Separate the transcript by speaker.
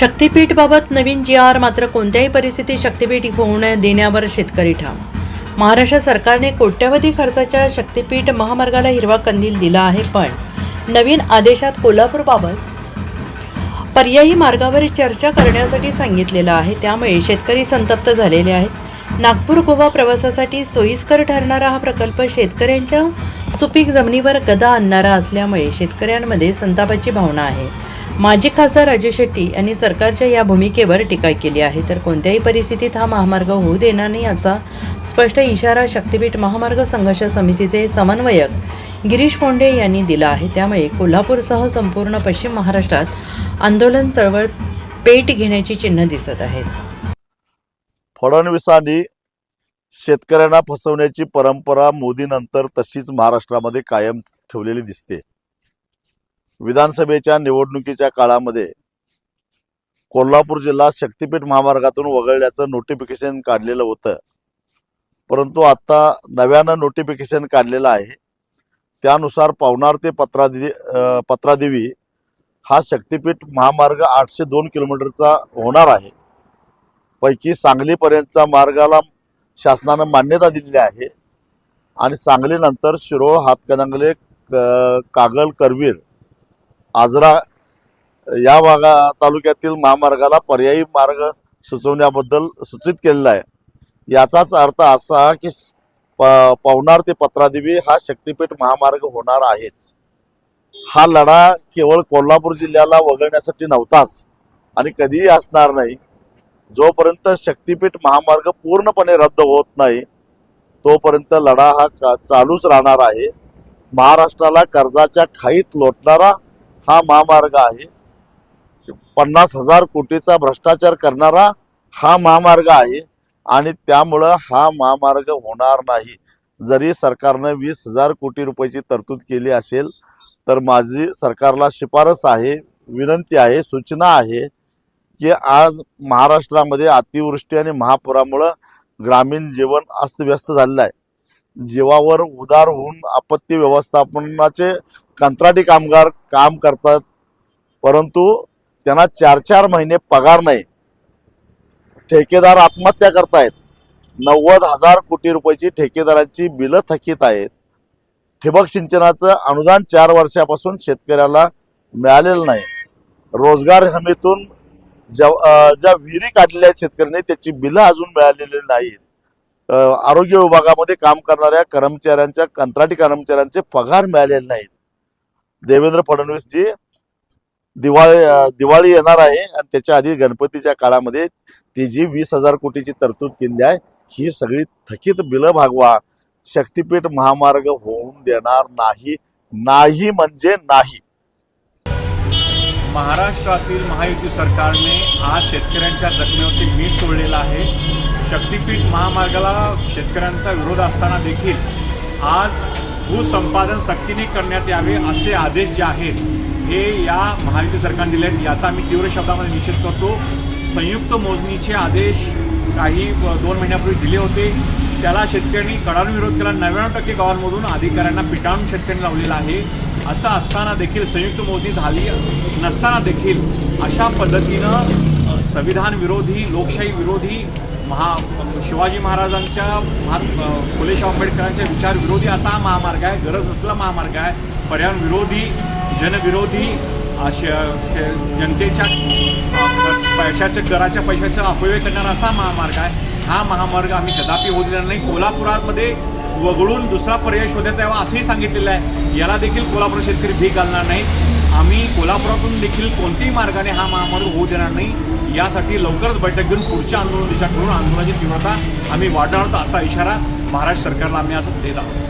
Speaker 1: शक्तीपीठबाबत नवीन जी R मात्र कोणत्याही परिस्थितीत शक्तीपीठ होऊ न देण्यावर शेतकरी ठाम. महाराष्ट्र सरकारने कोट्यवधी खर्चाच्या शक्तीपीठ महामार्गाला हिरवा कंदील दिला आहे पण नवीन आदेशात कोल्हापूरबाबत पर्यायी मार्गावर चर्चा करण्यासाठी सांगितलेलं आहे. त्यामुळे शेतकरी संतप्त झालेले आहेत. नागपूर गोवा प्रवासासाठी सोयीस्कर ठरणारा हा प्रकल्प शेतकऱ्यांच्या सुपीक जमिनीवर गदा आणणारा असल्यामुळे शेतकऱ्यांमध्ये संतापाची भावना आहे. माजी खासदार राजू शेट्टी यांनी सरकारच्या या भूमिकेवर टीका केली आहे. तर कोणत्याही परिस्थितीत हा महामार्ग होऊ देणार नाही असा स्पष्ट इशारा शक्तीपीठ महामार्ग संघर्ष समितीचे समन्वयक गिरीश पोंडे यांनी दिला आहे. त्यामुळे कोल्हापूरसह संपूर्ण पश्चिम महाराष्ट्रात आंदोलन चळवळ पेट घेण्याची चिन्ह दिसत आहेत.
Speaker 2: फडणवीसांनी शेतकऱ्यांना फसवण्याची परंपरा मोदीनंतर तशीच महाराष्ट्रामध्ये कायम ठेवलेली दिसते. विधानसभेच्या निवडणुकीच्या काळामध्ये कोल्हापूर जिल्हा शक्तीपीठ महामार्गातून वगळल्याचं नोटिफिकेशन काढलेलं होतं. परंतु आत्ता नव्यानं नोटिफिकेशन काढलेलं आहे. त्यानुसार पवनार ते पत्रादि पत्रादेवी हा शक्तीपीठ महामार्ग आठशे दोन किलोमीटरचा होणार आहे. पैकी सांगलीपर्यंतचा मार्गाला शासनानं मान्यता दिलेली आहे. आणि सांगलीनंतर शिरोळ हातकणंगले क- कागल करवीर आजरा या भागा तालुक्यातील महामार्गाला पर्यायी मार्ग सुचवण्याबद्दल सूचित केलेला आहे. याचाच अर्थ असा की प- पवनार ते पत्रादेवी हा शक्तीपीठ महामार्ग होणार आहेच. हा लढा केवळ कोल्हापूर जिल्ह्याला वगळण्यासाठी नव्हताच आणि कधीही असणार नाही. जोपर्यंत शक्तीपीठ महामार्ग पूर्णपणे रद्द होत नाही तोपर्यंत लढा हा का- चालूच राहणार आहे. महाराष्ट्राला कर्जाच्या खाईत लोटणारा हा महामार्ग आहे. पन्नास हजार कोटीचा भ्रष्टाचार करणारा हा महामार्ग आहे आणि त्यामुळं हा महामार्ग होणार नाही. जरी सरकारनं वीस हजार कोटी रुपयाची तरतूद केली असेल तर माझी सरकारला शिफारस आहे विनंती आहे सूचना आहे की आज महाराष्ट्रामध्ये अतिवृष्टी आणि महापुरामुळं ग्रामीण जीवन अस्तव्यस्त झालेलं आहे. जीवावर उदार होऊन आपत्ती व्यवस्थापनाचे कंत्राटी कामगार काम करतात परंतु त्यांना चार चार महिने पगार नाही. ठेकेदार आत्महत्या करतायत. नव्वद हजार कोटी रुपयाची ठेकेदारांची बिलं थकीत आहेत. ठिबक सिंचनाचं अनुदान चार वर्षापासून शेतकऱ्याला मिळालेलं नाही. रोजगार हमीतून ज्या ज्या विहिरी काढलेल्या आहेत शेतकऱ्यांनी त्याची बिलं अजून मिळालेली नाहीत. आरोग्य विभागामध्ये काम करणाऱ्या कर्मचाऱ्यांच्या कंत्राटी कर्मचाऱ्यांचे पगार मिळालेले नाहीत. देवेंद्र फडणवीसजी दिवाळी दिवाळी येणार आहे आणि त्याच्या आधी गणपतीच्या काळामध्ये ती जी वीस हजार कोटीची तरतूद केली आहे. ही सगळी थकीत बिलं भागवा शक्तीपीठ महामार्ग होऊन देणार नाही नाही म्हणजे नाही.
Speaker 3: महाराष्ट्रातील महायुती सरकारने आज शेतकऱ्यांच्या जखमेवरती मीठ सोडलेलं आहे. शक्तीपीठ महामार्गाला शेतकऱ्यांचा विरोध असताना देखील आज भूसंपादन सक्तीने करण्यात यावे असे आदेश जे आहेत हे या महायुती सरकारने दिले आहेत याचा आम्ही तीव्र शब्दामध्ये निषेध करतो. संयुक्त मोजणीचे आदेश काही दोन महिन्यापूर्वी दिले होते. त्याला शेतकऱ्यांनी कडाडून विरोध केला. नव्याण्णव टक्के गावांमधून अधिकाऱ्यांना पिटाळून शेतकऱ्यांनी लावलेला आहे. असं असताना देखील संयुक्त मोजणी झाली नसताना देखील अशा पद्धतीनं संविधान विरोधी लोकशाही विरोधी महा शिवाजी महाराजांच्या महा फुले शाहू आंबेडकरांच्या विचारविरोधी असा हा महामार्ग आहे गरज असला महामार्ग आहे. पर्यावरण विरोधी जनविरोधी शे- जनतेच्या पैशाच्या कराच्या पैशाचा अपव्यय करणारा असा महामार्ग आहे. हा महामार्ग आम्ही कदापि होऊ देणार नाही. कोल्हापुरामध्ये वगळून दुसरा पर्याय शोधण्यात यावा असंही सांगितलेलं आहे. याला देखील कोल्हापूर शेतकरी भीक घालणार नाही आम्ही कोल्हापुरातून देखील कोणत्याही मार्गाने हा महामार्ग होऊ देणार नाही. यासाठी लवकरच बैठक घेऊन पुढच्या आंदोलन दिशा करून आंदोलनाची तीव्रता आम्ही वाढवणार आहोत असा इशारा महाराष्ट्र सरकारला आम्ही आज देत आहोत.